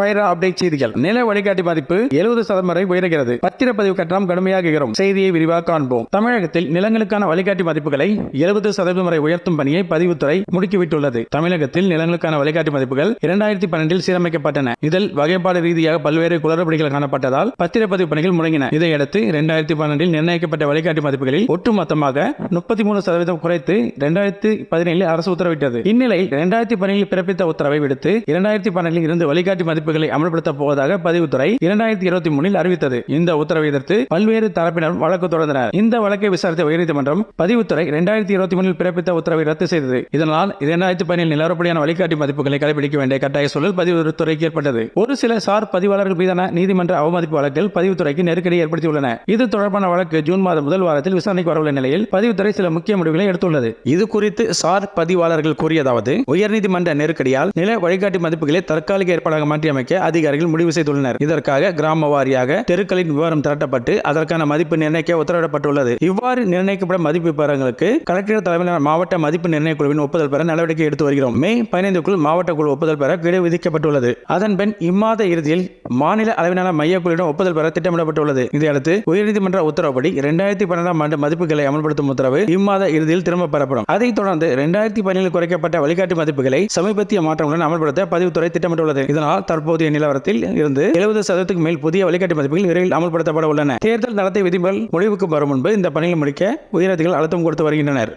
ஹைரா update செய்திகள். நில வழிகாட்டி மதிப்பு எழுபது சதவீதம் வரை உயர்கிறது. பத்திரப்பதிவு கட்டணம் கடுமையாக செய்தியை விரிவாக காண்போம். தமிழகத்தில் நிலங்களுக்கான வழிகாட்டி மதிப்புகளை எழுபது சதவீதம் வரை உயர்த்தும் பணியை பதிவுத்துறை முடுக்கிவிட்டுள்ளது. தமிழகத்தில் நிலங்களுக்கான வழிகாட்டி மதிப்புகள் இரண்டாயிரத்தி பன்னெண்டில் சீரமைக்கப்பட்டன. இதில் வகைப்பாடு ரீதியாக பல்வேறு குளறுபடிகள் காணப்பட்டதால் பத்திரப்பதிவு பணிகள் முடங்கின. இதையடுத்து இரண்டாயிரத்தி பன்னெண்டில் நிர்ணயிக்கப்பட்ட வழிகாட்டி மதிப்புகளில் ஒட்டுமொத்தமாக முப்பத்தி மூணு சதவீதம் குறைத்து இரண்டாயிரத்தி பதினேழில் அரசு உத்தரவிட்டது. இந்நிலையில் இரண்டாயிரத்தி பதினேழில் பிறப்பித்த உத்தரவை விடுத்து இரண்டாயிரத்தி பன்னெண்டில் இருந்து வழிகாட்டி மதிப்பு மதிப்புகளை அமல்படுத்தப் போவதாக பதிவுத்துறை இரண்டாயிரத்தி இருபத்தி மூணில் அறிவித்தது. இந்த உத்தரவை எதிர்த்து பல்வேறு தரப்பினர் வழக்கு தொடர்ந்தனர். இந்த வழக்கை விசாரித்த உயர்நீதிமன்றம் பதிவுத்துறை இரண்டாயிரத்தி இருபத்தி மூணில் பிறப்பித்த உத்தரவை ரத்து செய்தது. இதனால் இரண்டாயிரத்தி பதினேழு நிலவரப்படியான வழிகாட்டி மதிப்புகளை கடைபிடிக்க வேண்டிய கட்டாய சூழல் பதிவுத்துறைக்கு ஏற்பட்டது. ஒரு சில சார் பதிவாளர்கள் மீதான நீதிமன்ற அவமதிப்பு வழக்கில் பதிவுத்துறைக்கு நெருக்கடி ஏற்படுத்தியுள்ளன. இது தொடர்பான வழக்கு ஜூன் மாதம் முதல் வாரத்தில் விசாரணைக்கு வரவுள்ள நிலையில் பதிவுத்துறை சில முக்கிய முடிவுகளை எடுத்துள்ளது. இது குறித்து சார் பதிவாளர்கள் கூறியதாவது உயர்நீதிமன்ற நெருக்கடியால் நில வழிகாட்டி மதிப்புகளை தற்காலிக ஏற்பாடாக மாற்றியமைக்க அதிகாரிகள் முடிவு செய்துள்ளனர். இதற்காக கிராம வாரியாக தெருக்களின் விவரம் திரட்டப்பட்டு அதற்கான மதிப்பு நிர்ணயிக்க உத்தரவிடப்பட்டுள்ளது. இவ்வாறு நிர்ணயிக்கப்படும் மதிப்பு விவரங்களுக்கு கலெக்டர் தலைமையிலான மாவட்ட மதிப்பு நிர்ணய குழுவின் ஒப்புதல் பெற நடவடிக்கை எடுத்து வருகிறோம். மே பதினைந்துக்குள் மாவட்ட குழு ஒப்புதல் பெற கிடை விதிக்கப்பட்டுள்ளது. அதன்பின் இம்மாத இறுதியில் மாநில அளவிலான மையக்குழுவிடம் ஒப்புதல் பெற திட்டமிடப்பட்டுள்ளது. இதையடுத்து உயர்நீதிமன்ற உத்தரவுப்படி இரண்டாயிரத்தி பன்னெண்டாம் ஆண்டு மதிப்புகளை அமல்படுத்தும் உத்தரவு இம்மாத இறுதியில் திரும்ப பெறப்படும். அதைத் தொடர்ந்து இரண்டாயிரத்தி பதினேழு குறைக்கப்பட்ட வழிகாட்டு மதிப்புகளை சமீபத்திய மாற்றங்களுடன் அமல்படுத்த பதிவுத்துறை திட்டமிட்டுள்ளது. இதனால் தற்போதைய நிலவரத்தில் இருந்து எழுபது சதவீதத்துக்கு மேல் புதிய வழிகாட்டு மதிப்புகள் விரைவில் அமல்படுத்தப்பட உள்ளன. தேர்தல் நடத்தை விதிகள் முடிவுக்கு வரும் முன்பு இந்த பணிகளை முடிக்க உயரதிகள் அழுத்தம் கொடுத்து வருகின்றனர்.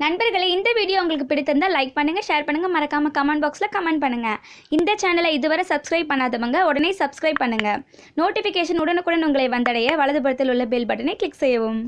நண்பர்களே இந்த வீடியோ உங்களுக்கு பிடித்திருந்தால் லைக் பண்ணுங்கள் ஷேர் பண்ணுங்கள் மறக்காமல் கமெண்ட் பாக்ஸில் கமெண்ட் பண்ணுங்கள் இந்த சேனலை இதுவரை சப்ஸ்கிரைப் பண்ணாதவங்க உடனே சப்ஸ்கிரைப் பண்ணுங்கள் நோட்டிஃபிகேஷன் உடனுக்குடன் உங்களை வந்தடைய வலதுபுறத்தில் உள்ள பெல் பட்டனை கிளிக் செய்யவும்.